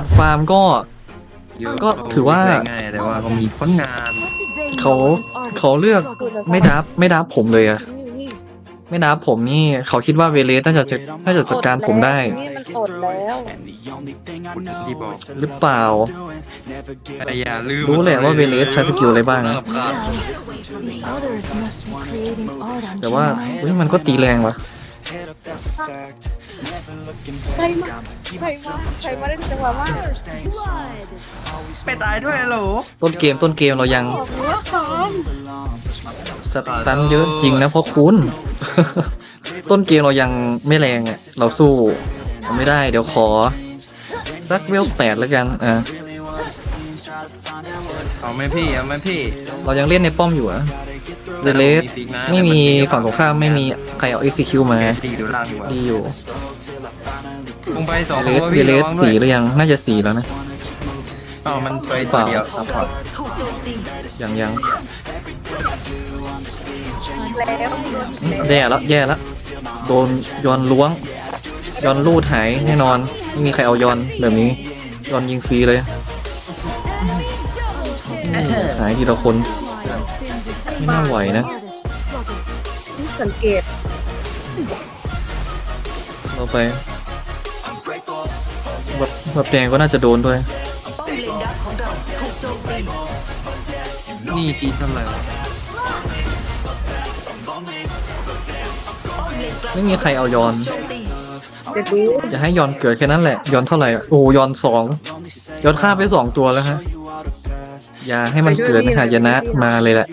กัดฟาร์มก็ เยอะก็ถือว่า ง่ายแต่ว่าเขามีผลงานเขาเขาเลือกไม่ดับไม่ดับผมเลยอะไม่ดับผมนี่เขาคิดว่าเวเลสน่าจะน่าจะจัดการผมได้ นี่มันอดแล้วที่บอกหรือเปล่า แต่อย่าลืมรู้แหละว่าเวเลสใช้สกิลอะไรบ้างนะ แต่ว่าเฮ้ยมันก็ตีแรงว่ะ ใครมาใครมาใครมาได้จังหวะมากไปตายด้วยเหรอต้นเกมต้นเกมเรายังออกหัวหอมสตันเยอะจริงนะเพราะคุณ ต้นเกมเรายังไม่แรงอะเราสู้ไม่ได้เดี๋ยวขอ สักเวลแปดแล้วกันอ่าเอาไหมพี่เอาไหมพี่ เรายังเล่นในป้อมอยู่อะเวเลสไม่มีฝั่งตรงข้ามไม่มี ใครเอา execute มาแกตีดูล่างดีกว่าดีอยู่ลงไปสองเวเลตัสวเวพี่เลระสวังด้สีวยหรือยัง น่าจะสีแล้วนะ อ๋อมันไปตัวเดียวซัพพอร์ตยังยังแล้วแย่แล้วแย่แล้วโดนย้อนล้วงย้อนลูดหายแน่นอน ไม่มีใครเอาย้อนแบบนี้ย้อนยิงฟรีเลยหายทีละคน ไม่น่าไหวนะ สังเกต เราไปแบบแบบแดงก็น่าจะโดนด้วย นี่ทีเท่าไหร่วะไม่มีใครเอายอนเดี๋ยวดูอย่าให้ยอนเกิดแค่นั้นแหละ ยอนเท่าไหร่อะโอ้ยอนสองยอนข้าไปสองตัวแล้วฮะ อย่าให้มันเกิดนะฮะยนะมาเลยแหละ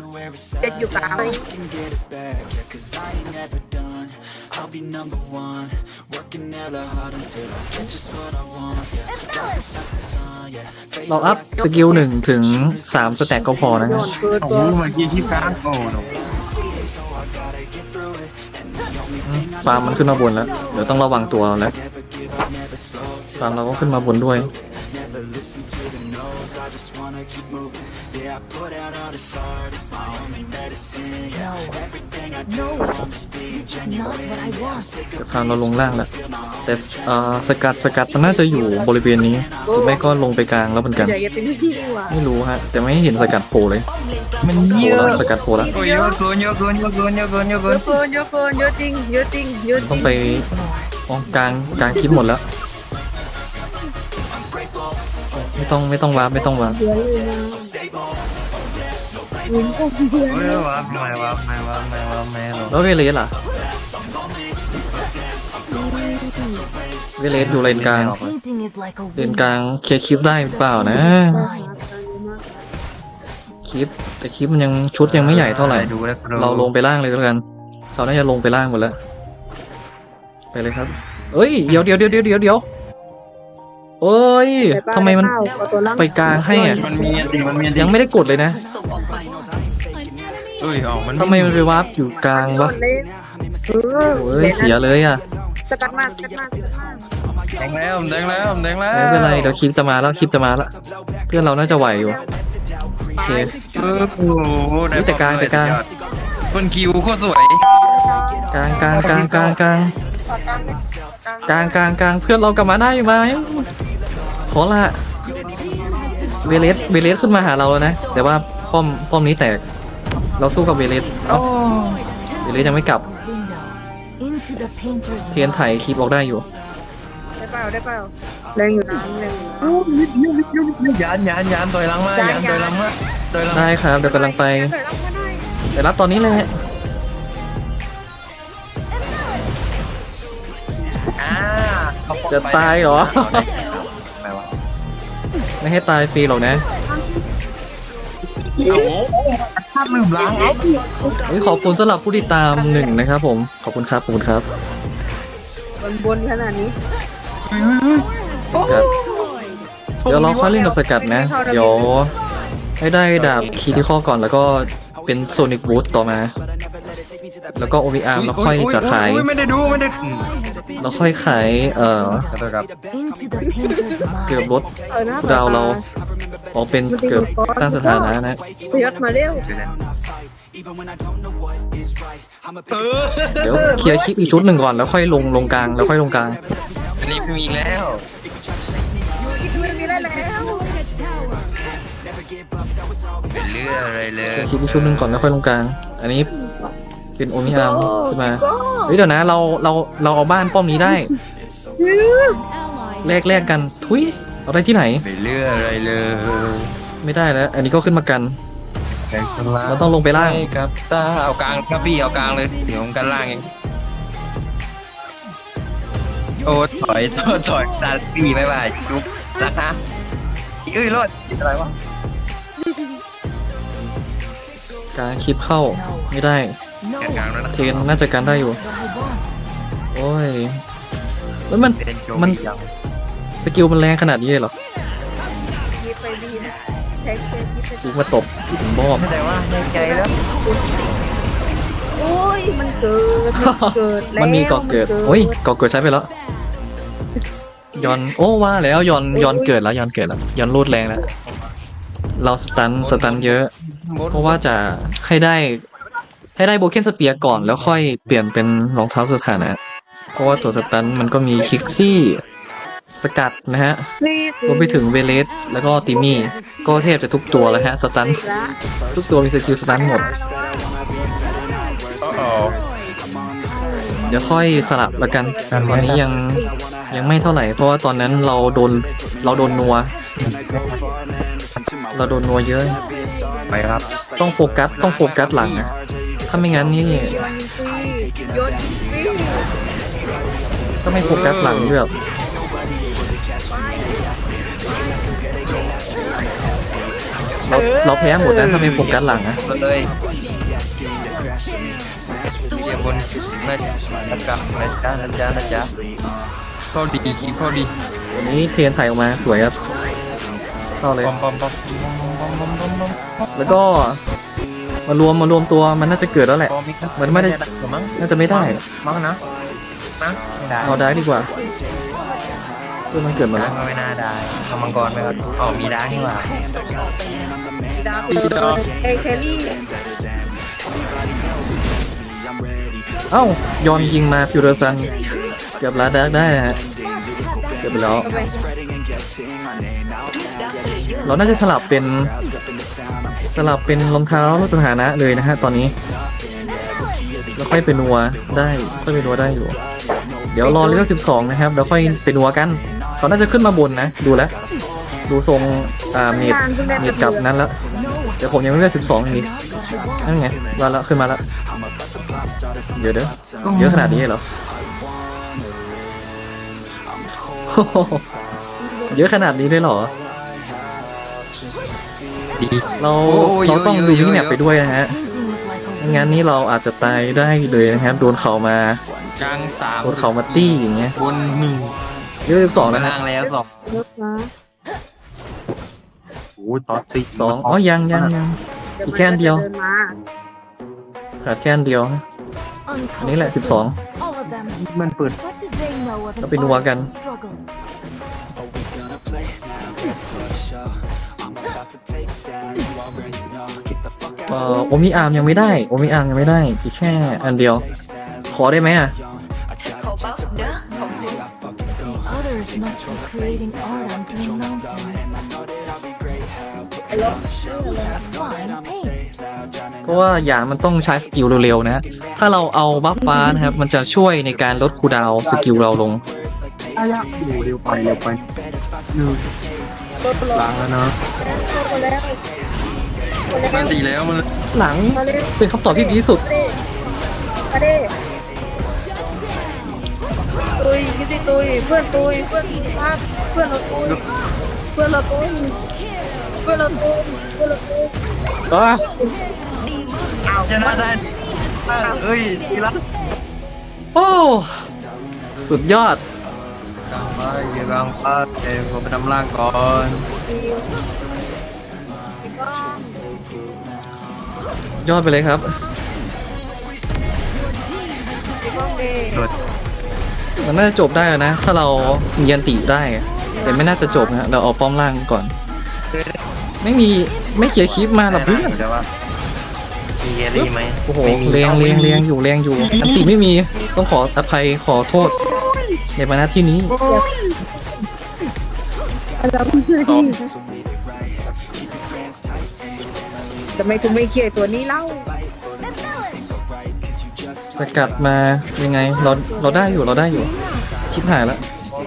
เด็ดอยู่กลาง I'll be number one Working hella hard until I get just what I want Yeah, rising like the sun, yeah เราอัพสกิลหนึ่งถึงสามสแต็กก็พอนะโดครับนเกิดโอ้โหเมื่อกี้ที่การโอ้โห So I gotta get through it And the only thing I ฟาร์มมันขึ้นมาบนแล้ว เดี๋ยวต้องระวังตัวแล้ว never give up, never slow ฟาร์มเราก็ขึ้นมาบนด้วย Never listen to the no's, I just wanna keep moving. Yeah, I put out all this art, it's my only medicine. Yeah, everything I do, I'm just ฟาร์มเราลงล่างแล้วแต่เอ่อสกัดสกัดมันน่าจะอยู่บริเวณนี้หรือไม่ก็ลงไปกลางแล้วเหมือนกันใหญ่เป็นที่ดีกว่าไม่รู้ฮะ แต่ไม่เห็นสกัดโผล่เลยมันโผเยล่อะแล้วสกัดโผล่แล้ว โอ้ยเยอะเกินเยอะเกินเยอะเกินเยอะเกินเยอะเยเกินอะเกินเยอะเกินเยอะจริงเยอะจริงเยอะจต้ริองงไปอ๋อกลางกลางคลิปหมดแล้ว ไม่ต้องไม่ต้องวาร์ปไม่ต้องวาร์ปเยอะเลยนะวินก็เยอะโอ้ยวับไม่วับไม่วับไม่วับไม่หรอกแล้วเวเลสล่ะ เวเลสอยู่เลนกลาง Painting is like a เลน wind. กลางเคลียร์คลิปได้หรือเปล่านะ Blind. คลิปแต่คลิปมันยังชุดยังไม่ใหญ่เท่าไหร่ดูแล้วเราลงไปล่างเลยแล้วกันเราน่าจะลงไปล่างหมดแล้วไปเลยครับ เอ้ยเดี๋ยวเดี๋ยวเดี๋ยวเดี๋ยวเดี๋ยวเดี๋ยวเอ้ยทำไมมันไปกลางให้อะมันมีจริงมันมีจริยังไม่ได้กดเลยนะเอ้ยอ๋อมันทำไมมันไปวาร์ปอยู่กลางวะเล่นเออโอ้ยเสียเลยอะ สกัดมากสกัดมากสกัดมากแดงแล้วแดงแล้วแดงแล้วไม่เป็นไรเดี๋ยวคลิปจะมาแล้วคลิปจะมาแล้วเพื่อนเราน่าจะไหวอยู่โอเคเออโอ้โหได้แต่กลางแต่กลางคนคิวโคตรสวยกลางกลางกลางกลางกลางกลางกลางกลางเพื่อนเรากลับมาได้ไหมขอละเวเลสเวเลสขึ้นมาหาเราแล้วนะ แต่ว่าป้อมป้อมนี้แตก เราสู้กับเวเลสเอ้าเวเลสยังไม่กลับ เทียนไถคลิปออกได้อยู่ ได้เปล่าได้เปล่าแรงอยู่นะแรงอยู่นะ ยานยานยานต่อยหลังมายานต่อยหลังมาต่อยหลังได้ครับเดี๋ยวกำลังไปเดี๋ยวเราก็ได้แต่รับตอนนี้เลยอ่าจะตายเหรอไม่วะไม่ให้ตายฟรีหรอกนะ โอ้โหภาพลืมล้างเอ้าเฮ้ยขอบคุณสำหรับผู้ติดตามหนึ่งนะครับผม ขอบคุณครับ ขอบคุณครับบนบนขนาดนี้ครับเดี๋ยวเราค่อยเล่นกับสกัดนะ เดี๋ยวให้ได้ดาบคีที่ข้อก่อนแล้วก็เป็นโซนิกบูทต่อมา แล้วก็โอวิอาร์แล้วค่อยจะขาย ไม่ได้ดูไม่ได้อืมแล้วค่อยขาย เอ่อขอโทษครับ into the painter's mind. เกือบลดเออนะคูลดาวน์เรา อ๋เป็นเกือบตั้งสถานะนะยศมาเร็วเดี๋ยวเคลียร์คลิปอีกชุดหนึ่งก่อนแล้วค่อยลงลงกลางแล้วค่อยลงกลางอันนี้มีอีกแล้วเปเลือกอะไรเลยเคลียร์คลิปอีกชุดหนึ่งก่อนแล้วค่อยลงกลาง อันนี้เป็นโอมิฮามขึ้นมาเฮ้ยเดี๋ยวนะเราเราเราเอาบ้านป้อมนี้ได้แลกแลกกันทุย เอาได้ที่ไหนเป็นเรื่องอะไรเลยไม่ได้แล้ว อันนี้ก็ขึ้นมากัน แข่งกันล่างเราต้องลงไปล่าง ให้ครับตาเอากลางครับพี่เอากลางเลย เดี๋ยวผมกันล่างเองโอ้ถอยถอยถอยซาซี่ไม่ไหวจุ๊บนะคะเอ้ยรอดอะไรวะกลางคลิปเข้าไม่ได้ No, แกนกลางแล้วนะเทนน่าจะกันได้อยู่ but I want. โอ้ยแล้วมันเป็นโจมัน ยังส กิลมันแรงขนาดนี้เลยเหรอยิบไปดีนะแท็กเซยิบไปฟิกมาตบถึงบอบไม่ได้ว่าในใจแล้วโอ้ยมันเกิดมันเกิดแล้วมันมีเกาะเกิดโอ้ยเกาะเกิดใช้ไปแล้วยอนโอ้ว่าแล้วยอนยอนเกิดแล้วยอนเกิดแล้วยอนรูดแรงแล้วเราสตันสตันเยอะ เพราะว่าจะให้ได้ ให้ได้โบเคนสเปียร์ก่อนแล้วค่อยเปลี่ยนเป็นรองเท้าสถานะ เพราะว่าตัวสตันมันก็มีคิกซี่ สกัดนะฮะนี่รวมไปถึงเวเลสแล้วก็ติมี่ ก็แทบจะทุกตัวแล้วฮะสตันละทุกตัวมีสกิลสตันหมดโอ้เดี๋ยวค่อยสลับแล้วกัน ตอนนี้ยังยังไม่เท่าไหร่ เพราะว่าตอนนั้นเราโดนเราโดนนัว เราโดนนัวเยอะ ไปครับ ต้องโฟกัสต้องโฟกัสหลังนะ ถ้าไม่งั้นนี่ยนซีถ้าไม่โฟกัสหลังนี่แบบ เราเราแพ้หมดนะถ้าไม่โฟกัสหลังนะเลยเดี๋ยวบนนะนะจ๊ะนะจ๊ะนะจ๊ะนะจ๊ะเข้าดีคิดเข้าดีวันนี้เทรนถ่ายออกมาสวยครับเข้าเลย ปอมปอมปอมปอมปอมปอมปอมแล้วก็มารวมมารวมตัวมันน่าจะเกิดแล้วแหละ ปอมอีกครับมันไม่ได้ มั้งน่าจะไม่ได้มั้งนะมั้งไม่ได้เอาได้ดีกว่า เพื่อมันเกิดมาแล้วไม่น่าได้ทำมังกรไปครับอ๋อมีได้นี่หว่าดาวเลยเอแครี่เอ้ายอนยิงมาฟิวเดอร์ซันเกือบลาดาร์กได้นะฮะเกือบไปแล้วเข้าไปเราน่าจะสลับเป็นสลับเป็นรองเท้าลดสถานะเลยนะฮะตอนนี้แล้วค่อยไปนัวได้ค่อยไปนัวได้อยู่ เดี๋ยวรอเลเวล12 นะครับแล้วค่อยไปนัวกัน เขาน่าจะขึ้นมาบนนะ ดูแล้ว ดูทรงอ่าเมดเมดกลับนั้นแล้วแต่ผมยังไม่เลเวล12อย่างนี้นั่นไงมาแล้วขึ้นมาแล้วเดี๋ยวเด้อเยอะขนาดนี้เหรอเยอะขนาดนี้เลยเหรอดีเราโอ้ยเราต้องเยอะดูเยอะมินิแมปเยอะไปด้วยนะฮะ Painting is like a ไม่งั้นนี่เราอาจจะตายได้เลยนะครับ โดนเขามากลางสามโดนเขามาตี้อย่างเงี้ยบนหนึ่ง เยอะสิบสองนะฮะล่างแล้วสองเยอะนะโอ้ตอสสิสองอ๋อยังยังยังอีกแค่อันเดียวเดินมาขาดแค่อันเดียวฮะ อันนี้แหละ uncultivated. 12 All of them. มันเปิด What did they know of เรา an ไปนัวกัน arduous struggle? เอ่อโอมิอาร์มยังไม่ได้โอมิอาร์มยังไม่ได้อีกแค่อันเดียว ขอได้ไหมอะ Others must be creating art on Green Mountain. Fine paint. เพราะว่าอย่างมันต้องใช้สกิลเร็วๆนะฮะถ้าเราเอาบัฟฟ้านะครับ มันจะช่วยในการลดคูลดาวน์สกิลเราลงเร็วไปเร็วไปล้างแล้วเนาะเข้าแล้วเข้ามัแล้นวตีแล้วมันหลังเข้าแล้วเป็นคำตอบที่ดีที่สุด มาดิ ตุยพี่สิตุยเพื่อนตุยเพื่อนพาเพื่อนเราตุยเพื่อนเราตุยเพื่อนเราตุยเพื่อนเราตุยอะชนะได้เอ้ยตีละโอ้สุดยอดกลางไปอยู่กลางไปเดี๋ยวผมไปทำล่างก่อนยอดไปเลยครับสุด มันน่าจะจบได้แล้วนะ ถ้าเรามียันติได้ แต่ไม่น่าจะจบนะเราเอาป้อมล่างก่อน ไม่มีไม่เขียร์คลิปมาหรอกเพื่อนแต่ว่ามีเกลี่ไหมโอ้โหไม่มีเรียงเรียงเรียงอยู่เรียงอยู่ อันติไม่มีต้องขออภัยขอโทษ ในมาณที่นี้เราไม่ช่วยต่อดีำไมคุณไม่เคลียร์ตัวนี้เล่า สกัดมายังไงเราเราได้อยู่เราได้อยู่ ชิบหายแล้ว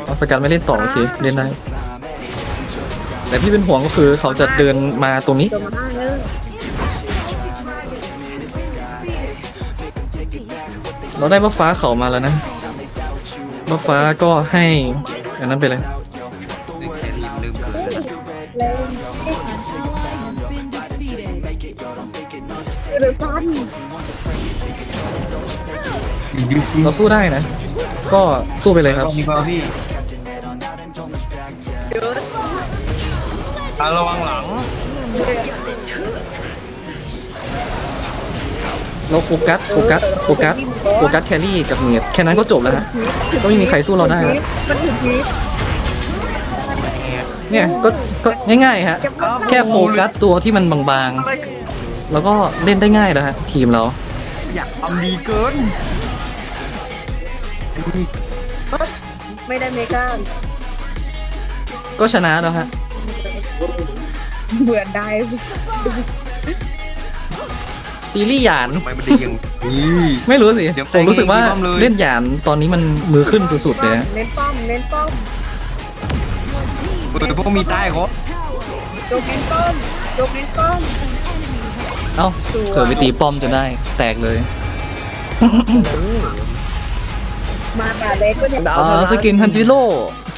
เอาสกัดไม่เล่นต่อโอเคเล่นได้ แต่พี่เป็นห่วงก็คือเขาจะเดินมาตรงนี้ เราได้บัฟฟ้าเขามาแล้วนะบัฟฟ้าก็ให้อันนั้นไปเลยลืมแค่ทีมลืมเยูซีเราสู้ได้นะ ก็สู้ไปเลยครับดีกว่าพี่อะระวังหลังเราโฟกัสโฟกัสโฟกัสโฟกัสแครี่กับเนียดแค่นั้นก็จบแล้วฮะก็ไม่มีใครสู้เราได้แล้วมันถึงพีทเนี่ยก็ก็ง่ายๆฮะแค่โฟกัสตัวที่มันบางๆ แล้วก็เล่นได้ง่ายแล้วฮะทีมเรา อยากทำดีเกิน ไม่ได้เมกาก็ชนะแล้วฮะเบื่อได้ซีรีส์หยาน ทำไมมันดีอย่างนี้ ไม่รู้สิ เดี๋ยวผมรู้สึกว่าไปเลยเล่นหยานตอนนี้มันมือขึ้นสุดๆเลยฮะเน้นป้อมเน้นป้อมเออพวกมีใต้เขาโจกเน้นป้อมโจกเน้นป้อมเอ้าเผื่อไปตีป้อมจนได้ แตกเลย มาป่าเล็กก็เนี่ยเออสกินทันจิโร่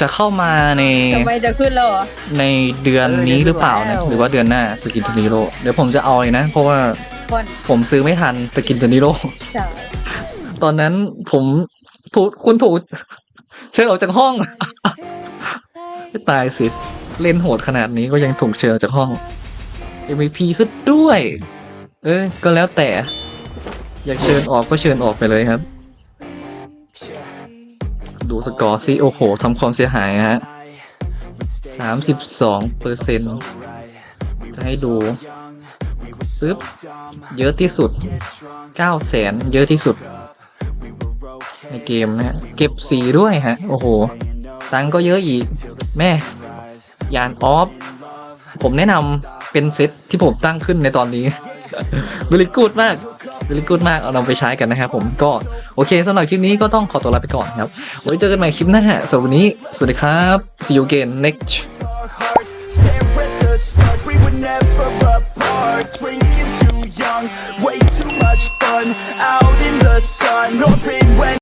จะเข้ามาในทำไมจะขึ้นแล้วเหรอในเดือนนี้หรือเปล่านะหรือว่าเดือนหน้าสกินทันจิโร่เดี๋ยวผมจะเอาเลยนะ เพราะว่าคนผมซื้อไม่ทันสกินทันจิโร่ใช่ตอนนั้นผมถูกคุณถูกเชิญออกจากห้องไม่ตายสิเล่นโหดขนาดนี้ก็ยังถูกเชิญออกจากห้อง MVP ซะด้วย เอ้ยก็แล้วแต่ อยากเชิญออกก็เชิญออกไปเลยครับดู สกอร์ซิโอ้โหทำความเสียหายฮะสามสิบสองเปอร์เซ็นต์จะให้ดูปึ๊บเยอะที่สุดเก้าแสนเยอะที่สุด ในเกมนะฮะเก็บสีด้วยฮะ โอ้โห ตังก็เยอะอีก แม่ ยานออฟ ผมแนะนำเป็นเซตที่ผมตั้งขึ้นในตอนนี้บริกูดมาก really ดมาก เอานำไปใช้กันนะครับผมก็โอเคสำหรับคลิปนี้ก็ต้องขอตัวลาไปก่อนครับ ไว้เจอกันใหม่คลิปหน้าสำหรับวันนี้ สวัสดีครับ see you again next drinking too young, way too much fun, out in the sun.